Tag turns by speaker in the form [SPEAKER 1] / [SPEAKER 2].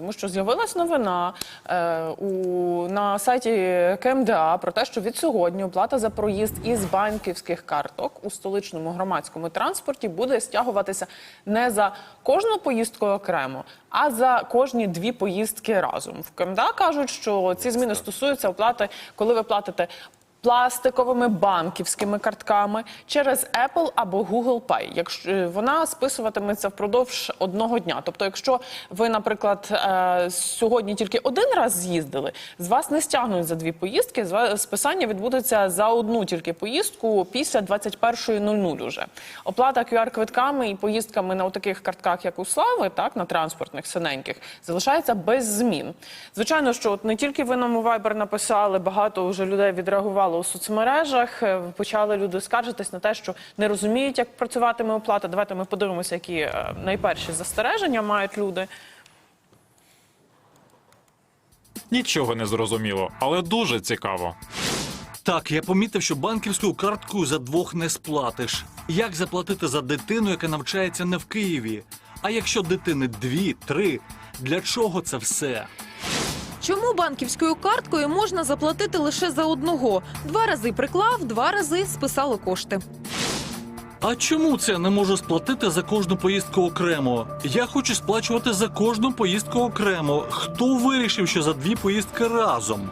[SPEAKER 1] тому що з'явилась новина е, у, на сайті КМДА про те, що від сьогодні оплата за проїзд із банківських карток у столичному громадському транспорті буде стягуватися не за кожну поїздку окремо, а за кожні дві поїздки разом. В КМДА кажуть, що ці зміни стосуються оплати, коли ви платите. Пластиковими банківськими картками через Apple або Google Pay. Якщо е, вона списуватиметься впродовж одного дня. Тобто, якщо ви, наприклад, е, сьогодні тільки один раз з'їздили, з вас не стягнуть за дві поїздки. Списання відбудеться за одну тільки поїздку після 21.00 уже. Оплата QR-квитками і поїздками на таких картках, як у Слави, так на транспортних синеньких, залишається без змін. Звичайно, що от не тільки ви нам у Viber написали, багато вже людей відреагувало у соцмережах. е, Почали люди скаржитись на те, що не розуміють, як працюватиме оплата. Давайте ми подивимося, які е, найперші застереження мають люди.
[SPEAKER 2] Нічого не зрозуміло, але дуже цікаво.
[SPEAKER 3] Так, я помітив, що банківською карткою за двох не сплатиш. Як заплатити за дитину, яка навчається не в Києві? А якщо дитини дві, три, для чого це все?
[SPEAKER 4] Чому банківською карткою можна заплатити лише за одного? Два рази приклав, два рази списали кошти.
[SPEAKER 3] А чому це не можу сплатити за кожну поїздку окремо? Я хочу сплачувати за кожну поїздку окремо. Хто вирішив, що за дві поїздки разом?